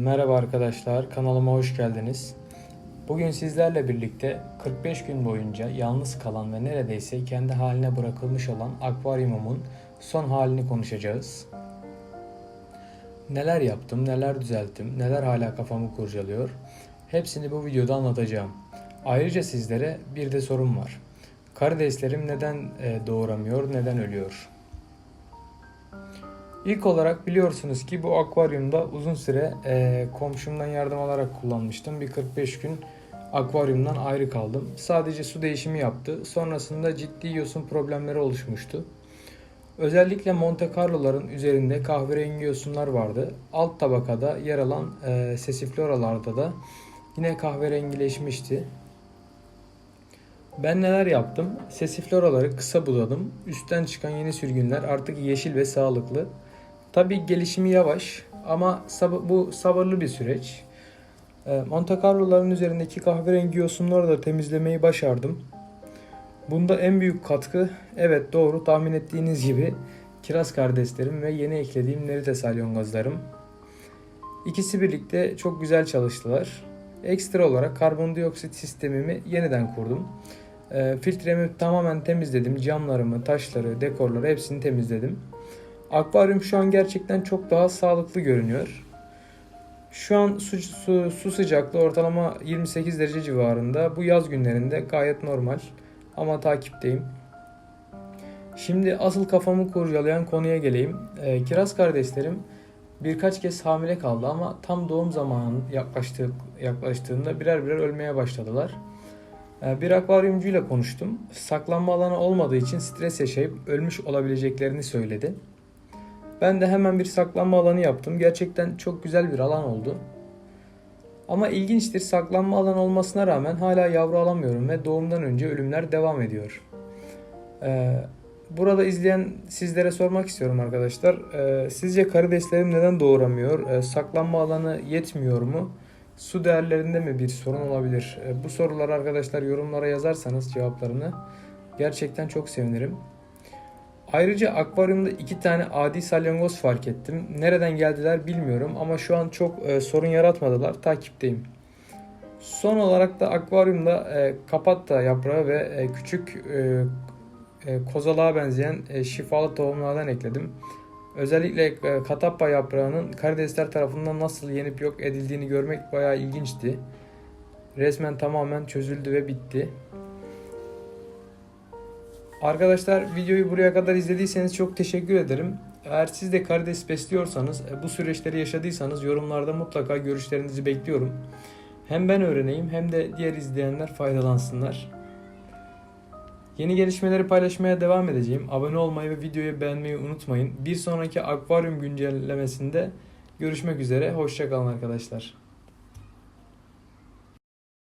Merhaba arkadaşlar, kanalıma hoş geldiniz. Bugün sizlerle birlikte 45 gün boyunca yalnız kalan ve neredeyse kendi haline bırakılmış olan akvaryumumun son halini konuşacağız. Neler yaptım, neler düzelttim, neler hala kafamı kurcalıyor. Hepsini bu videoda anlatacağım. Ayrıca sizlere bir de sorum var. Karideslerim neden e, doğuramıyor, neden ölüyor? İlk olarak biliyorsunuz ki bu akvaryumda uzun süre e, komşumdan yardım alarak kullanmıştım. Bir 45 gün akvaryumdan ayrı kaldım. Sadece su değişimi yaptı. Sonrasında ciddi yosun problemleri oluşmuştu. Özellikle Monte Carlo'ların üzerinde kahverengi yosunlar vardı. Alt tabakada yer alan e, sesifloralarda da yine kahverengileşmişti. Ben neler yaptım? Sesifloraları kısa budadım. Üstten çıkan yeni sürgünler artık yeşil ve sağlıklı. Tabi gelişimi yavaş ama sab- bu sabırlı bir süreç. E, Monte Carlo'ların üzerindeki kahverengi yosunları da temizlemeyi başardım. Bunda en büyük katkı evet doğru tahmin ettiğiniz gibi kiraz kardeşlerim ve yeni eklediğim nerite salyangozlarım. İkisi birlikte çok güzel çalıştılar. Ekstra olarak karbondioksit sistemimi yeniden kurdum. E, filtremi tamamen temizledim. Camlarımı, taşları, dekorları hepsini temizledim. Akvaryum şu an gerçekten çok daha sağlıklı görünüyor. Şu an su, su, su sıcaklığı ortalama 28 derece civarında. Bu yaz günlerinde gayet normal. Ama takipteyim. Şimdi asıl kafamı kurcalayan konuya geleyim. Ee, kiraz kardeşlerim birkaç kez hamile kaldı ama tam doğum zamanı yaklaştığı, yaklaştığında birer birer ölmeye başladılar. Ee, bir akvaryumcuyla konuştum. Saklanma alanı olmadığı için stres yaşayıp ölmüş olabileceklerini söyledi. Ben de hemen bir saklanma alanı yaptım. Gerçekten çok güzel bir alan oldu. Ama ilginçtir saklanma alanı olmasına rağmen hala yavru alamıyorum ve doğumdan önce ölümler devam ediyor. Ee, burada izleyen sizlere sormak istiyorum arkadaşlar. Ee, sizce karideslerim neden doğuramıyor? Ee, saklanma alanı yetmiyor mu? Su değerlerinde mi bir sorun olabilir? Ee, bu soruları arkadaşlar yorumlara yazarsanız cevaplarını gerçekten çok sevinirim. Ayrıca akvaryumda iki tane adi salyangoz fark ettim. Nereden geldiler bilmiyorum ama şu an çok e, sorun yaratmadılar. Takipteyim. Son olarak da akvaryumda e, kapatta yaprağı ve e, küçük e, e, kozalığa benzeyen e, şifalı tohumlardan ekledim. Özellikle e, katappa yaprağının karidesler tarafından nasıl yenip yok edildiğini görmek bayağı ilginçti. Resmen tamamen çözüldü ve bitti. Arkadaşlar videoyu buraya kadar izlediyseniz çok teşekkür ederim. Eğer siz de karides besliyorsanız, e, bu süreçleri yaşadıysanız yorumlarda mutlaka görüşlerinizi bekliyorum. Hem ben öğreneyim hem de diğer izleyenler faydalansınlar. Yeni gelişmeleri paylaşmaya devam edeceğim. Abone olmayı ve videoyu beğenmeyi unutmayın. Bir sonraki akvaryum güncellemesinde görüşmek üzere. Hoşçakalın arkadaşlar.